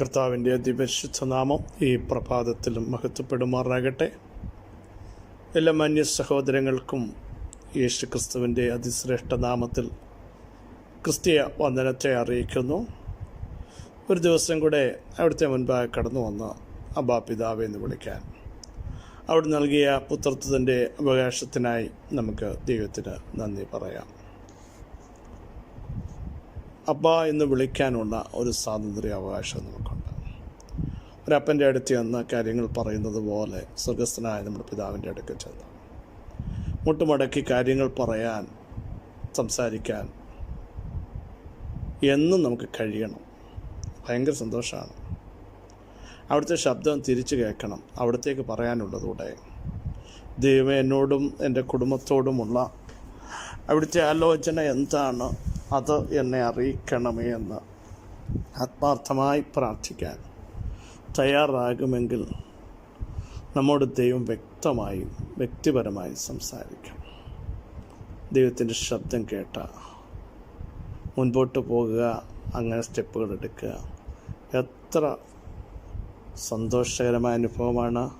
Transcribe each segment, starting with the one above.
കർത്താവിന്റെ അതിപരിശുദ്ധ നാമം ഈ പ്രഭാതത്തിലും മഹത്വപ്പെടുമാറാകട്ടെ. എല്ലാ മാന്യ സഹോദരങ്ങൾക്കും യേശു ക്രിസ്തുവിന്റെ അതിശ്രേഷ്ഠ നാമത്തിൽ ക്രിസ്തീയ വന്ദനത്തെ അറിയിക്കുന്നു. ഒരു ദിവസം കൂടെ അവിടുത്തെ മുൻപായി കടന്നു വന്ന അബാ പിതാവ് എന്ന് വിളിക്കാൻ. അവിടെ നൽകിയ പുത്രത്വത്തിന്റെ അവകാശത്തിനായി നമുക്ക് ദൈവത്തിന് നന്ദി പറയാം. അബ്ബ എന്ന് വിളിക്കാനുള്ള ഒരു സ്വാതന്ത്ര്യ അവകാശം നമുക്കുണ്ട് ഒരപ്പന്റെ അടുത്ത് ചെന്ന് കാര്യങ്ങൾ പറയുന്നത് പോലെ സ്വർഗസ്ഥനായ നമ്മുടെ പിതാവിന്റെ അടുക്കൽ ചെന്ന് മുട്ടുമടക്കി കാര്യങ്ങൾ പറയാൻ സംസാരിക്കാൻ എന്നും നമുക്ക് കഴിയണം. ഭയങ്കര സന്തോഷമാണ്. അവിടുത്തെ ശബ്ദം തിരിച്ചു കേൾക്കണം. അവിടത്തേക്ക് പറയാനുള്ളതൂടെ ദൈവം എന്നോടും എന്റെ കുടുംബത്തോടുമുള്ള അവിടുത്തെ ആലോചന എന്താണ്? അത് എന്നെ അറിയിക്കണമേ എന്ന് ആത്മാർത്ഥമായി പ്രാർത്ഥിക്കാൻ തയ്യാറാകുമെങ്കിൽ നമ്മോട് ദൈവം വ്യക്തമായി വ്യക്തിപരമായി സംസാരിക്കും. ദൈവത്തിന്റെ ശബ്ദം കേട്ട മുൻപോട്ട് പോകുക അങ്ങനെ സ്റ്റെപ്പുകൾ എടുക്കുക. എത്ര സന്തോഷകരമായ അനുഭവമാണ്.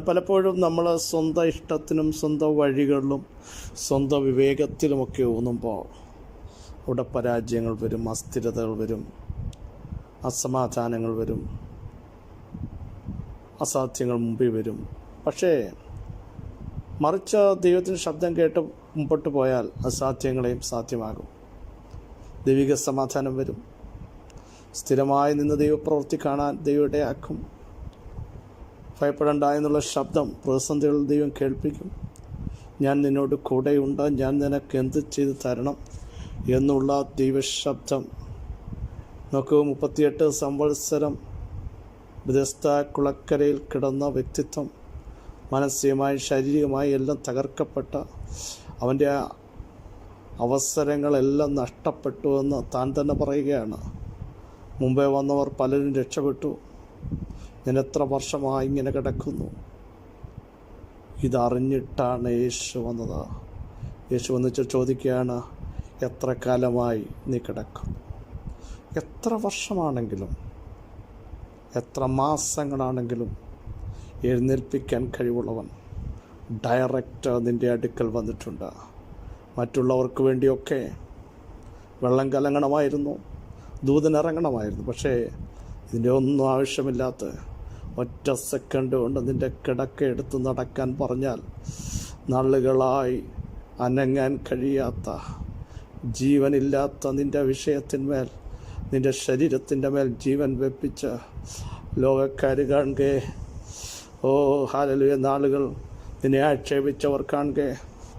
പലപ്പോഴും നമ്മൾ സ്വന്തം ഇഷ്ടത്തിനും സ്വന്തം വഴികളിലും സ്വന്തം വിവേകത്തിലുമൊക്കെ ഊന്നുമ്പോൾ അവിടെ പരാജയങ്ങൾ വരും അസ്ഥിരതകൾ വരും. അസമാധാനങ്ങൾ വരും. അസാധ്യങ്ങൾ മുമ്പിൽ വരും. പക്ഷേ മറിച്ച് ദൈവത്തിന്റെ ശബ്ദം കേട്ട് മുമ്പോട്ട് പോയാൽ അസാധ്യങ്ങളെയും സാധ്യമാകും. ദൈവിക സമാധാനം വരും. സ്ഥിരമായി നിന്ന് ദൈവപ്രവൃത്തി കാണാൻ ദൈവയുടെ ആക്കും ഭയപ്പെടണ്ട എന്നുള്ള ശബ്ദം പ്രതിസന്ധികൾ ദൈവം കേൾപ്പിക്കും. ഞാൻ നിന്നോട് കൂടെയുണ്ട്. ഞാൻ നിനക്ക് എന്ത് ചെയ്ത് തരണം എന്നുള്ള ദൈവശബ്ദം നോക്കൂ മുപ്പത്തിയെട്ട് സംവത്സരം വിദസ്ത കുളക്കരയിൽ കിടന്ന വ്യക്തിത്വം. മാനസികമായി ശാരീരികമായി എല്ലാം തകർക്കപ്പെട്ട അവന്റെ അവസരങ്ങളെല്ലാം നഷ്ടപ്പെട്ടു എന്ന് താൻ തന്നെ പറയുകയാണ്. മുമ്പേ വന്നവർ പലരും രക്ഷപ്പെട്ടു. ഞാൻ എത്ര വർഷമായി ഇങ്ങനെ കിടക്കുന്നു. ഇതറിഞ്ഞിട്ടാണ് യേശു വന്നത്. യേശു വന്നിട്ട് ചോദിക്കുകയാണ് എത്ര കാലമായി നീ കിടക്കുന്നു? എത്ര വർഷമാണെങ്കിലും എത്ര മാസങ്ങളാണെങ്കിലും എഴുന്നേൽപ്പിക്കാൻ കഴിവുള്ളവൻ ഡയറക്റ്റ് നിന്റെ അടുക്കൽ വന്നിട്ടുണ്ട്. മറ്റുള്ളവർക്ക് വേണ്ടിയൊക്കെ വെള്ളം കലങ്ങണമായിരുന്നു ദൂതനിറങ്ങണമായിരുന്നു പക്ഷേ ഇതിന്റെ ഒന്നും ആവശ്യമില്ലാത്ത ഒറ്റ സെക്കൻഡ് കൊണ്ട് നിന്റെ കിടക്ക എടുത്ത് നടക്കാൻ പറഞ്ഞാൽ നാളുകളായി അനങ്ങാൻ കഴിയാത്ത ജീവനില്ലാത്ത നിന്റെ വിഷയത്തിന്മേൽ നിന്റെ ശരീരത്തിന്റെ മേൽ ജീവൻ വെപ്പിച്ച ലോകക്കാർ കാണുക. ഓ ഹാലലുയ നാളുകൾ നിന്നെ ആക്ഷേപിച്ചവർ കാണുക.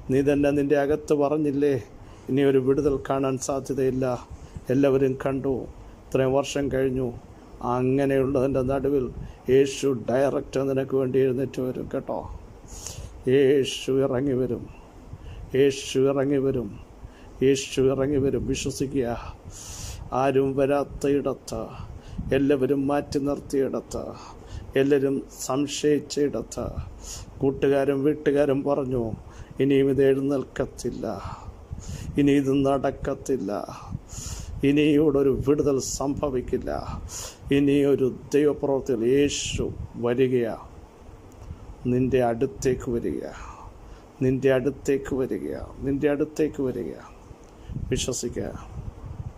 നീ തന്നെ നിന്റെ അകത്ത് പറഞ്ഞില്ലേ ഇനി ഒരു വിടുതൽ കാണാൻ സാധ്യതയില്ല. എല്ലാവരും കണ്ടു ഇത്രയും വർഷം കഴിഞ്ഞു. അങ്ങനെയുള്ളതിന്റെ നടുവിൽ യേശു ഡയറക്റ്റ് നിനക്ക് വേണ്ടി എഴുന്നേറ്റ് വരും കേട്ടോ. യേശു ഇറങ്ങി വരും. യേശു ഇറങ്ങി വരും. യേശു ഇറങ്ങി വരും. വിശ്വസിക്കുക. ആരും വരാത്ത ഇടത്ത് എല്ലാവരും മാറ്റി നിർത്തിയിടത്ത് എല്ലാവരും സംശയിച്ച ഇടത്ത് കൂട്ടുകാരും വീട്ടുകാരും പറഞ്ഞു ഇനിയും ഇത് എഴുന്നേൽക്കത്തില്ല. ഇനി ഇത് നടക്കത്തില്ല. ഇനി ഇവിടെ ഒരു വിടുതൽ സംഭവിക്കില്ല. ഇനി ഒരു ദൈവപ്രവർത്തികൾ യേശു വരികയാ. നിന്റെ അടുത്തേക്ക് വരിക നിന്റെ അടുത്തേക്ക് വരിക നിന്റെ അടുത്തേക്ക് വരിക വിശ്വസിക്കുക.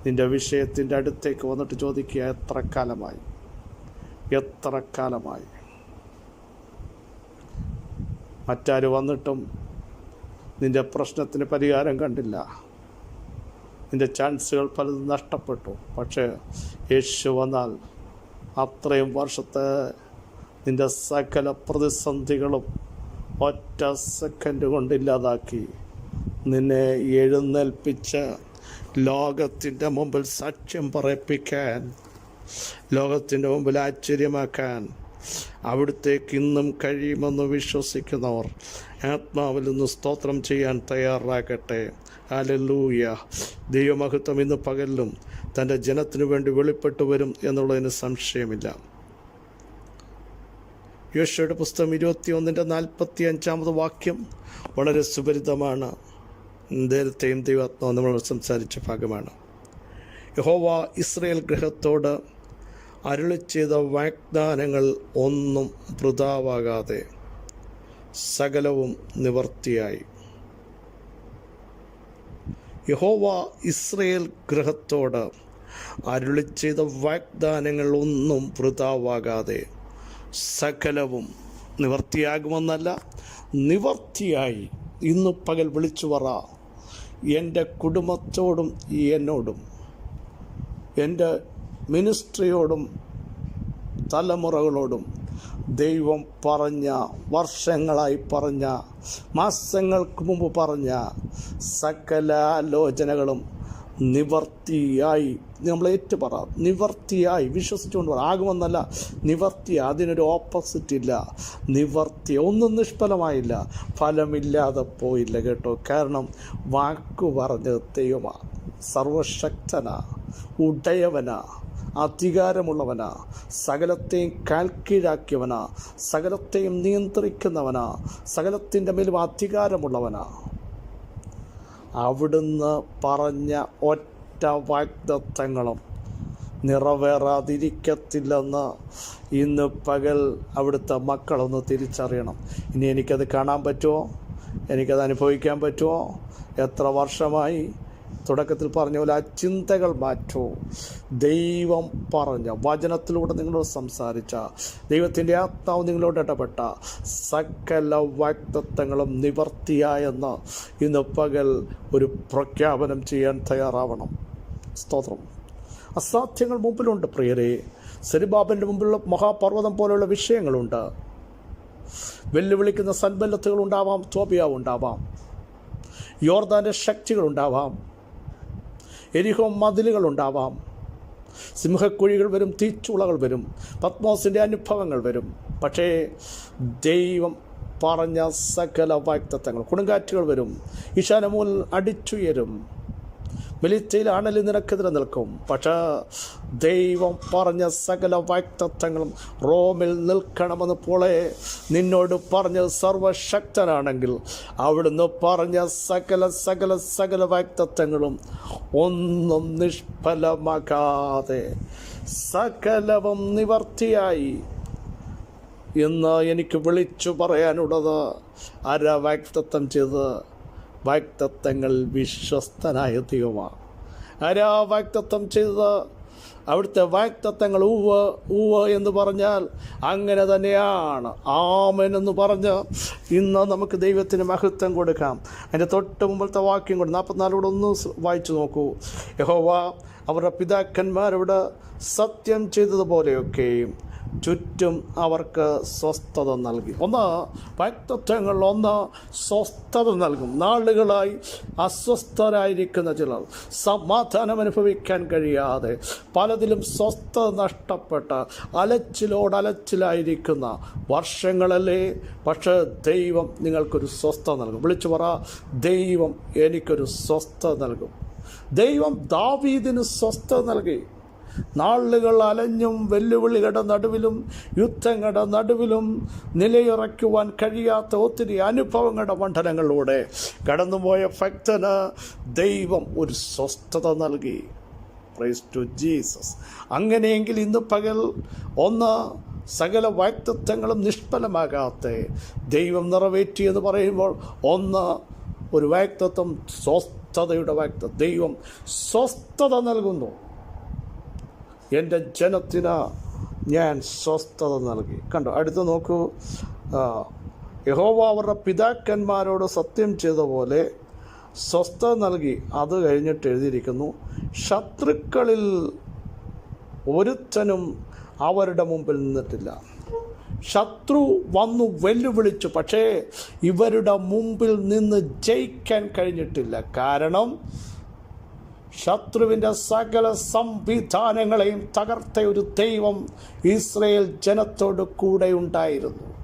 നിന്റെ വിഷയത്തിന്റെ അടുത്തേക്ക് വന്നിട്ട് ചോദിക്കുക എത്ര കാലമായി? എത്ര കാലമായി? മറ്റാര് വന്നിട്ടും നിന്റെ പ്രശ്നത്തിന് പരിഹാരം കണ്ടില്ല. നിന്റെ ചാൻസുകൾ പലതും നഷ്ടപ്പെട്ടു. പക്ഷേ യേശു വന്നാൽ അത്രയും വർഷത്തെ നിന്റെ സകല പ്രതിസന്ധികളും ഒറ്റ സെക്കൻഡ് കൊണ്ട് ഇല്ലാതാക്കി. നിന്നെ എഴുന്നേൽപ്പിച്ച് ലോകത്തിന്റെ മുമ്പിൽ സാക്ഷ്യം പറയിപ്പിക്കാൻ ലോകത്തിന്റെ മുമ്പിൽ ആശ്ചര്യമാക്കാൻ അവിടുത്തേക്ക് ഇന്നും കഴിയുമെന്ന് വിശ്വസിക്കുന്നവർ ആത്മാവിൽ നിന്ന് സ്തോത്രം ചെയ്യാൻ തയ്യാറാകട്ടെ. അലല്ലൂയ ദൈവമഹത്വം ഇന്ന് പകലിലും തന്റെ ജനത്തിനു വേണ്ടി വെളിപ്പെട്ടു വരും എന്നുള്ളതിന് സംശയമില്ല. യോശയുടെ പുസ്തകം ഇരുപത്തി ഒന്നിന്റെ നാൽപ്പത്തി അഞ്ചാമത് വാക്യം വളരെ സുപരിതമാണ്. നേരത്തെയും ദൈവാത്മാവ് നമ്മൾ സംസാരിച്ച ഭാഗമാണ്. യഹോവ ഇസ്രയേൽ ഗ്രഹത്തോട് അരുളി ചെയ്ത വാഗ്ദാനങ്ങൾ ഒന്നും വൃതാവാകാതെ സകലവും നിവർത്തിയായി. യഹോവ ഇസ്രയേൽ ഗ്രഹത്തോട് അരുളി ചെയ്ത വാഗ്ദാനങ്ങൾ ഒന്നും വൃതാവാകാതെ സകലവും നിവർത്തിയാകുമെന്നല്ല നിവർത്തിയായി. ഇന്ന് പകൽ വിളിച്ചു പറ. എന്റെ കുടുംബത്തോടും എന്നോടും എന്റെ മിനിസ്ട്രിയോടും തലമുറകളോടും ദൈവം പറഞ്ഞ വർഷങ്ങളായി പറഞ്ഞ മാസങ്ങൾക്ക് മുമ്പ് പറഞ്ഞ സകല ആലോചനകളും നിവർത്തിയായി. നമ്മൾ ഏറ്റു പറയാം നിവർത്തിയായി. വിശ്വസിച്ചുകൊണ്ട് പറ. ആകുമെന്നല്ല. നിവർത്തി അതിനൊരു ഓപ്പോസിറ്റ് ഇല്ല നിവർത്തി ഒന്നും നിഷ്ഫലമായില്ല. ഫലമില്ലാതെ പോയില്ല കേട്ടോ. കാരണം വാക്കു പറഞ്ഞത് ദൈവമാണ് സർവശക്തനാ. ഉടയവനാ. അധികാരമുള്ളവനാ. സകലത്തെയും കാൽക്കീഴാക്കിയവനാ. സകലത്തെയും നിയന്ത്രിക്കുന്നവനാ. സകലത്തിന്റെ മേലും അധികാരമുള്ളവനാ. അവിടുന്ന് പറഞ്ഞ ഒറ്റ വാഗ്ദത്തങ്ങളും നിറവേറാതിരിക്കത്തില്ലെന്ന് ഇന്ന് പകൽ അവിടുത്തെ മക്കളൊന്ന് തിരിച്ചറിയണം. ഇനി എനിക്കത് കാണാൻ പറ്റുമോ? എനിക്കത് അനുഭവിക്കാൻ പറ്റുമോ? എത്ര വർഷമായി തുടക്കത്തിൽ പറഞ്ഞ പോലെ ആ ചിന്തകൾ മാറ്റൂ. ദൈവം പറഞ്ഞ. വചനത്തിലൂടെ നിങ്ങളോട് സംസാരിച്ച ദൈവത്തിന്റെ ആത്മാവ് നിങ്ങളോട് ഇടപെട്ട സകല വാക്തത്വങ്ങളും നിവർത്തിയായെന്ന് ഇന്ന് പകൽ ഒരു പ്രഖ്യാപനം ചെയ്യാൻ തയ്യാറാവണം. സ്തോത്രം. അസാധ്യങ്ങൾ മുമ്പിലുണ്ട് പ്രിയരെ. സെരിബാബിന്റെ മുമ്പിലുള്ള മഹാപർവതം പോലെയുള്ള വിഷയങ്ങളുണ്ട്. വെല്ലുവിളിക്കുന്ന സൻബല്ലത്തുകൾ ഉണ്ടാവാം തോപിയാവുണ്ടാവാം യോർദാന്റെ ശക്തികളുണ്ടാവാം എരിഹോ മതിലുകൾ ഉണ്ടാവാം സിംഹക്കുഴികൾ വരും തീച്ചുളകൾ വരും പത്മോസിന്റെ അനുഭവങ്ങൾ വരും. പക്ഷേ ദൈവം പറഞ്ഞ സകല വാക്തത്വങ്ങൾ കൊടുങ്കാറ്റുകൾ വരും ഈശാനമൂൽ അടിച്ചുയരും. വെളിച്ചയിൽ നിനക്കെതിരെ നിൽക്കും. പക്ഷേ ദൈവം പറഞ്ഞ സകല വാക്തത്വങ്ങളും റോമിൽ നിൽക്കണമെന്ന് പോളെ നിന്നോട് പറഞ്ഞ സർവശക്തനാണെങ്കിൽ അവിടുന്ന് പറഞ്ഞ സകല സകല സകല വാക്തത്വങ്ങളും ഒന്നും നിഷ്ഫലമാകാതെ സകലവും നിവർത്തിയായി. എന്ന് എനിക്ക് വിളിച്ചു പറയാനുള്ളത് ആരാ വാക്തത്വം ചെയ്ത് വാക്തത്വങ്ങൾ വിശ്വസ്തനായ ദൈവമാണ് ആരാ വാക്തത്വം ചെയ്തത്? അവിടുത്തെ വാക്തത്വങ്ങൾ ഊവ് ഊവ് എന്ന് പറഞ്ഞാൽ അങ്ങനെ തന്നെയാണ്. ആമൻ എന്ന് പറഞ്ഞ് ഇന്ന് നമുക്ക് ദൈവത്തിന് മഹത്വം കൊടുക്കാം. അതിന്റെ തൊട്ട് മുമ്പത്തെ വാക്യം കൊണ്ട് നാൽപ്പത്തിനാലോടെ ഒന്ന് വായിച്ചു നോക്കൂ. യഹോവ അവരുടെ പിതാക്കന്മാരോട് സത്യം ചെയ്തതുപോലെയൊക്കെയും ചുറ്റും അവർക്ക് സ്വസ്ഥത നൽകി. ഒന്ന് വ്യക്തിത്വങ്ങൾ. ഒന്ന് സ്വസ്ഥത നൽകും. നാളുകളായി അസ്വസ്ഥരായിരിക്കുന്ന ചിലർ സമാധാനം അനുഭവിക്കാൻ കഴിയാതെ പലതിലും സ്വസ്ഥത നഷ്ടപ്പെട്ട അലച്ചിലോട് അലച്ചിലായിരിക്കുന്ന വർഷങ്ങളല്ലേ? പക്ഷേ ദൈവം നിങ്ങൾക്കൊരു സ്വസ്ഥത നൽകും. വിളിച്ചു പറ ദൈവം എനിക്കൊരു സ്വസ്ഥത നൽകും. ദൈവം ദാവീദിന് സ്വസ്ഥത നൽകി. നാളുകൾ അലഞ്ഞും വെല്ലുവിളികളുടെ നടുവിലും യുദ്ധങ്ങളുടെ നടുവിലും നിലയുറയ്ക്കുവാൻ കഴിയാത്ത ഒത്തിരി അനുഭവങ്ങളുടെ മണ്ഡലങ്ങളിലൂടെ കടന്നുപോയ ഭക്തന് ദൈവം ഒരു സ്വസ്ഥത നൽകി. പ്രൈസ് ടു ജീസസ് അങ്ങനെയെങ്കിൽ ഇന്ന് പകൽ ഒന്ന് സകല വ്യക്തിത്വങ്ങളും നിഷ്ഫലമാകാത്ത ദൈവം നിറവേറ്റി എന്ന് പറയുമ്പോൾ ഒന്ന് ഒരു വ്യക്തിത്വം സ്വസ്ഥതയുടെ വാക്തത്വം. ദൈവം സ്വസ്ഥത നൽകുന്നു. എന്റെ ജനത്തിന് ഞാൻ സ്വസ്ഥത നൽകി. കണ്ടോ അടുത്ത് നോക്കൂ. യഹോവ അവരുടെ പിതാക്കന്മാരോട് സത്യം ചെയ്ത പോലെ സ്വസ്ഥത നൽകി. അത് കഴിഞ്ഞിട്ട് എഴുതിയിരിക്കുന്നു ശത്രുക്കളിൽ ഒരുത്തനും അവരുടെ മുമ്പിൽ നിന്നിട്ടില്ല. ശത്രു വന്നു വെല്ലുവിളിച്ചു പക്ഷേ ഇവരുടെ മുമ്പിൽ നിന്ന് ജയിക്കാൻ കഴിഞ്ഞിട്ടില്ല. കാരണം ശത്രുവിന്റെ സകല സംവിധാനങ്ങളെയും തകർത്ത ഒരു ദൈവം ഇസ്രയേൽ ജനത്തോട് കൂടെ ഉണ്ടായിരുന്നു.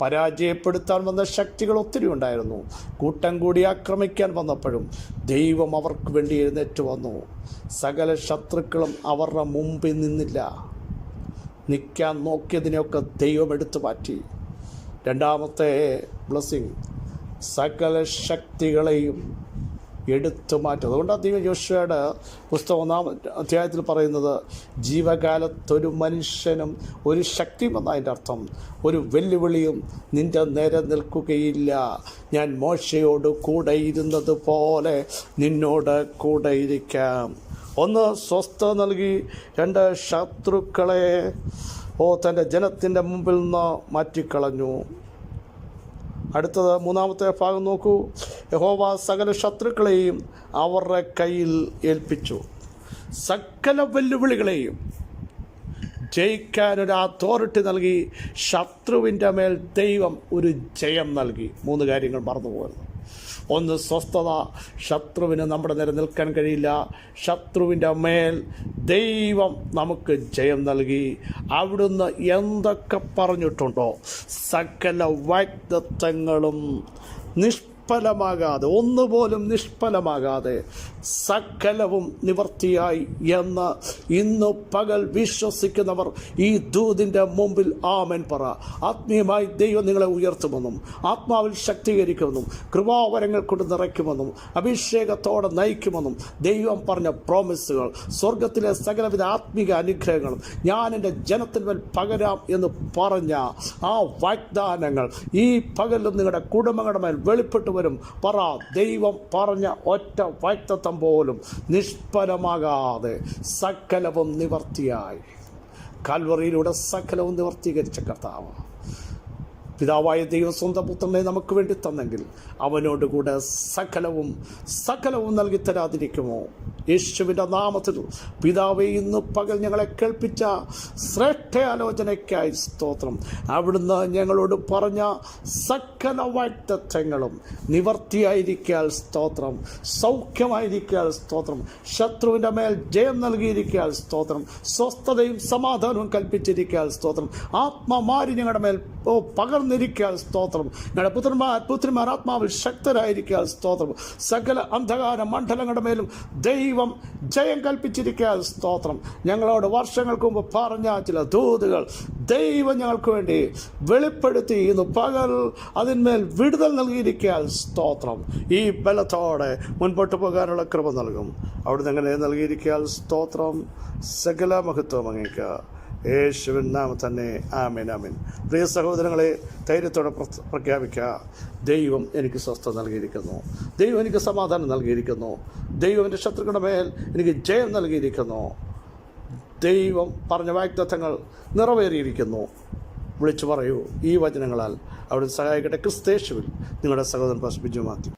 പരാജയപ്പെടുത്താൻ വന്ന ശക്തികൾ ഒത്തിരി ഉണ്ടായിരുന്നു. കൂട്ടം കൂടി ആക്രമിക്കാൻ വന്നപ്പോഴും ദൈവം അവർക്ക് വേണ്ടി എഴുന്നേറ്റ് വന്നു. സകല ശത്രുക്കളും അവരുടെ മുമ്പിൽ നിന്നില്ല. നിൽക്കാൻ നോക്കിയതിനെയൊക്കെ ദൈവം എടുത്തു മാറ്റി. രണ്ടാമത്തെ ബ്ലസ്സിങ്. സകല ശക്തികളെയും എടുത്തു മാറ്റും. അതുകൊണ്ടാണ് ദൈവം ജോഷയുടെ പുസ്തകം ഒന്നാം അധ്യായത്തിൽ പറയുന്നത് ജീവകാലത്തൊരു മനുഷ്യനും ഒരു ശക്തിയും എന്നതിന്റെ അർത്ഥം. ഒരു വെല്ലുവിളിയും നിന്റെ നേരെ നിൽക്കുകയില്ല. ഞാൻ മോശയോട് കൂടെ ഇരുന്നത് പോലെ നിന്നോട് കൂടെ ഇരിക്കാം. ഒന്ന് സ്വസ്ഥത നൽകി. രണ്ട് ശത്രുക്കളെ ഓ തന്റെ ജനത്തിന്റെ മുമ്പിൽ നിന്ന് മാറ്റിക്കളഞ്ഞു. അടുത്തത് മൂന്നാമത്തെ ഭാഗം നോക്കൂ. യഹോവ സകല ശത്രുക്കളെയും അവരുടെ കയ്യിൽ ഏൽപ്പിച്ചു. സകല വെല്ലുവിളികളെയും ജയിക്കാൻ ഒരു അതോറിറ്റി നൽകി. ശത്രുവിന്റെ മേൽ ദൈവം ഒരു ജയം നൽകി. മൂന്ന് കാര്യങ്ങൾ മറന്നു പോകരുത് ഒന്ന് സ്വസ്ഥത. ശത്രുവിന് നമ്മുടെ നേരെ നിൽക്കാൻ കഴിയില്ല. ശത്രുവിന്റെ മേൽ ദൈവം നമുക്ക് ജയം നൽകി. അവിടുന്ന് എന്തൊക്കെ പറഞ്ഞിട്ടുണ്ടോ? സകല വാഗ്ദത്തങ്ങളും നിഷ്ഫലമാകാതെ ഒന്നുപോലും നിഷ്ഫലമാകാതെ സകലവും നിവർത്തിയായി എന്ന് ഇന്ന് പകൽ വിശ്വസിക്കുന്നവർ ഈ ദൂതിന്റെ മുമ്പിൽ ആമൻ പറ. ആത്മീയമായി ദൈവം നിങ്ങളെ ഉയർത്തുമെന്നും ആത്മാവിൽ ശക്തീകരിക്കുമെന്നും കൃപാവരങ്ങൾ കൊണ്ട് നിറയ്ക്കുമെന്നും അഭിഷേകത്തോടെ നയിക്കുമെന്നും ദൈവം പറഞ്ഞ പ്രോമിസുകൾ സ്വർഗത്തിലെ സകലവിധ ആത്മീക അനുഗ്രഹങ്ങളും ഞാൻ എന്റെ ജനത്തിന്മേൽ പകരാം എന്ന് പറഞ്ഞ ആ വാഗ്ദാനങ്ങൾ ഈ പകലും നിങ്ങളുടെ കുടുംബങ്ങളുടെ മേൽ വെളിപ്പെട്ടു വരും. പറ ദൈവം പറഞ്ഞ ഒറ്റ വൈത്തത്വം പോലും നിഷ്ഫലമാകാതെ സകലവും നിവർത്തിയായി. കാൽവറിയിലൂടെ സകലവും നിവർത്തീകരിച്ച കർത്താവ്. പിതാവായ ദൈവം സ്വന്തം പുത്രനെ നമുക്ക് വേണ്ടി തന്നെങ്കിൽ അവനോടുകൂടെ സകലവും സകലവും നൽകി തരാതിരിക്കുമോ? യേശുവിന്റെ നാമത്തിൽ പിതാവെ ഇന്ന് പകൽ ഞങ്ങളെ കേൾപ്പിച്ച ശ്രേഷ്ഠ ആലോചനയ്ക്കായി സ്തോത്രം. അവിടുന്ന് ഞങ്ങളോട് പറഞ്ഞ സകല വാഗ്ദത്തങ്ങളും നിവർത്തിയായിരിക്കാൽ സ്തോത്രം. സൗഖ്യമായിരിക്കാൽ സ്തോത്രം. ശത്രുവിന്റെ മേൽ ജയം നൽകിയിരിക്കാൽ സ്തോത്രം. സ്വസ്ഥതയും സമാധാനവും കൽപ്പിച്ചിരിക്കാൽ സ്തോത്രം. ആത്മമാരി ഞങ്ങളുടെ മേൽ ഓ പകർന്നിരിക്കുക സ്തോത്രം. ഞങ്ങളുടെ പുത്രന്മാർ പുത്രിമാർ ആത്മാവിൽ ശക്തരായിരിക്കുക സ്തോത്രം. സകല അന്ധകാര മണ്ഡലങ്ങളുടെ മേലും ദൈവം ജയം കൽപ്പിച്ചിരിക്കുക സ്തോത്രം. ഞങ്ങളോട് വർഷങ്ങൾക്ക് മുമ്പ് പറഞ്ഞ ചില ദൂതുകൾ ദൈവം ഞങ്ങൾക്ക് വേണ്ടി വെളിപ്പെടുത്തി ഇന്ന് പകൽ അതിന്മേൽ വിടുതൽ നൽകിയിരിക്കുക സ്തോത്രം. ഈ ബലത്തോടെ മുൻപോട്ട് പോകാനുള്ള കൃപ നൽകും. അവിടുന്ന് എങ്ങനെ നൽകിയിരിക്കുക സ്തോത്രം? സകല മഹത്വം അങ്ങേക്ക്. യേശുവിൻ നാമം തന്നെ. ആമേൻ ആമേൻ. പ്രിയ സഹോദരങ്ങളെ ധൈര്യത്തോടെ പ്രഖ്യാപിക്കുക. ദൈവം എനിക്ക് സ്വസ്ഥത നൽകിയിരിക്കുന്നു. ദൈവം എനിക്ക് സമാധാനം നൽകിയിരിക്കുന്നു. ദൈവം എന്റെ ശത്രുക്കളുടെ മേൽ എനിക്ക് ജയം നൽകിയിരിക്കുന്നു. ദൈവം പറഞ്ഞ വാഗ്ദത്തങ്ങൾ നിറവേറിയിരിക്കുന്നു. വിളിച്ചു പറയൂ ഈ വചനങ്ങളാൽ. അവിടെ സഹായിക്കട്ടെ ക്രിസ്തേശുവിൽ നിങ്ങളുടെ സഹോദരൻ ബിജു മാത്യു